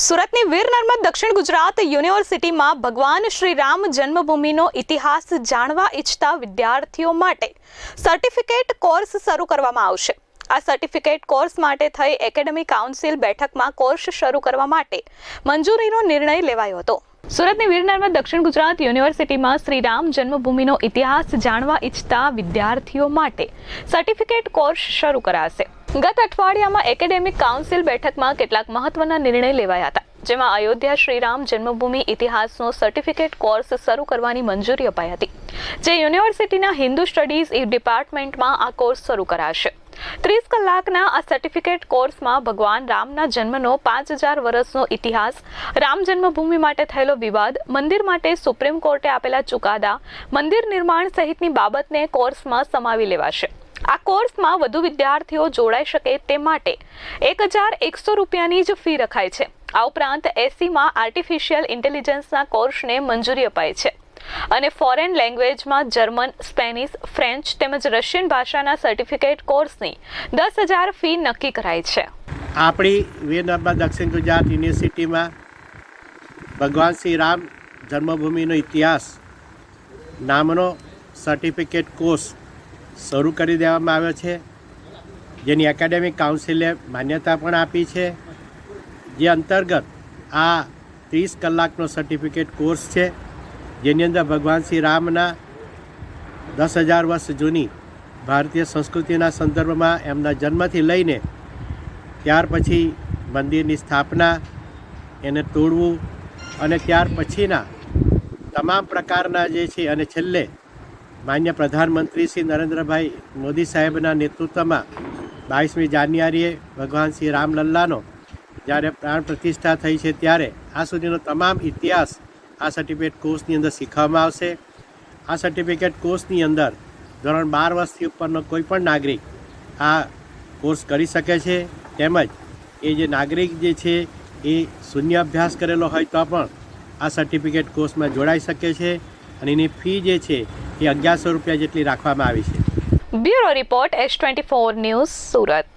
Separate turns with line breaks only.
સુરતની વીર નર્મદ દક્ષિણ ગુજરાત યુનિવર્સિટીમાં ભગવાન શ્રી રામ જન્મભૂમિનો ઇતિહાસ જાણવા ઈચ્છતા વિદ્યાર્થીઓ માટે સર્ટિફિકેટ કોર્સ શરૂ કરવામાં આવશે. આ સર્ટિફિકેટ કોર્સ માટે થઈ એકેડેમી કાઉન્સિલ બેઠકમાં કોર્સ શરૂ કરવા માટે મંજૂરીનો નિર્ણય લેવાયો હતો. સુરતની વીર નર્મદ દક્ષિણ ગુજરાત યુનિવર્સિટીમાં શ્રી રામ જન્મભૂમિનો ઇતિહાસ જાણવા ઈચ્છતા વિદ્યાર્થીઓ માટે સર્ટિફિકેટ કોર્સ શરૂ કરાશે. ગત અઠવાડિયામાં એકેડેમિક કાઉન્સિલ બેઠકમાં કેટલાક મહત્વના નિર્ણય લેવાયા હતા, જેમાં અયોધ્યા શ્રીરામ જન્મભૂમિ ઇતિહાસનો સર્ટિફિકેટ કોર્સ શરૂ કરવાની મંજૂરી અપાઈ હતી, જે યુનિવર્સિટીના હિન્દુ સ્ટડીઝ ડિપાર્ટમેન્ટમાં આ કોર્સ શરૂ કરાશે. ત્રીસ કલાકના આ સર્ટિફિકેટ કોર્સમાં ભગવાન રામના જન્મનો પાંચ હજાર વર્ષનો ઇતિહાસ, રામ જન્મભૂમિ માટે થયેલો વિવાદ, મંદિર માટે સુપ્રીમ કોર્ટે આપેલા ચુકાદા, મંદિર નિર્માણ સહિતની બાબતને કોર્સમાં સમાવી લેવાશે. આ કોર્સમાં વધુ વિદ્યાર્થીઓ જોડાઈ શકે તે માટે એક હજાર એકસો રૂપિયાની જ ફી રખાય છે. આ ઉપરાંત એસીમાં આર્ટિફિશિયલ ઇન્ટેલિજન્સના કોર્સને મંજૂરી અપાય છે. અને ફોરેન લેંગ્વેજમાં જર્મન, સ્પેનિશ, ફ્રેન્ચ તેમજ રશિયન ભાષાના સર્ટિફિકેટ કોર્સની દસ હજાર ફી નક્કી કરાઈ છે.
આપણી વીર દક્ષિણ ગુજરાત યુનિવર્સિટીમાં ભગવાન શ્રી રામ જન્મભૂમિનો ઇતિહાસ નામનો સર્ટિફિકેટ કોર્સ શરૂ કરી દેવામાં આવ્યો છે. જેની એકેડેમિક કાઉન્સિલે માન્યતા પણ આપી છે. જે અંતર્ગત આ ત્રીસ કલાકનો સર્ટિફિકેટ કોર્સ છે. જેની અંદર ભગવાન શ્રી રામના દસ હજાર વર્ષ જૂની ભારતીય સંસ્કૃતિના સંદર્ભમાં એમના જન્મથી લઈને ત્યાર પછી મંદિરની સ્થાપના, એને તોડવું અને ત્યાર પછીના તમામ પ્રકારના જે છે અને છેલ્લે માન્ય પ્રધાનમંત્રી શ્રી નરેન્દ્રભાઈ મોદી સાહેબના નેતૃત્વમાં બાવીસમી જાન્યુઆરીએ ભગવાન શ્રી રામલલ્લાનો જ્યારે પ્રાણ પ્રતિષ્ઠા થઈ છે ત્યારે આ સુધીનો તમામ ઇતિહાસ આ સર્ટિફિકેટ કોર્સની અંદર શીખવામાં આવશે. આ સર્ટિફિકેટ કોર્સની અંદર ધોરણ બાર વર્ષથી ઉપરનો કોઈ પણ નાગરિક આ કોર્સ કરી શકે છે. તેમજ એ જે નાગરિક જે છે એ શૂન્ય અભ્યાસ કરેલો હોય તો પણ આ સર્ટિફિકેટ કોર્સમાં જોડાઈ શકે છે. અને એની ફી જે છે એ અગિયારસો રૂપિયા જેટલી રાખવામાં આવી છે.
Bureau report S twenty four news Surat.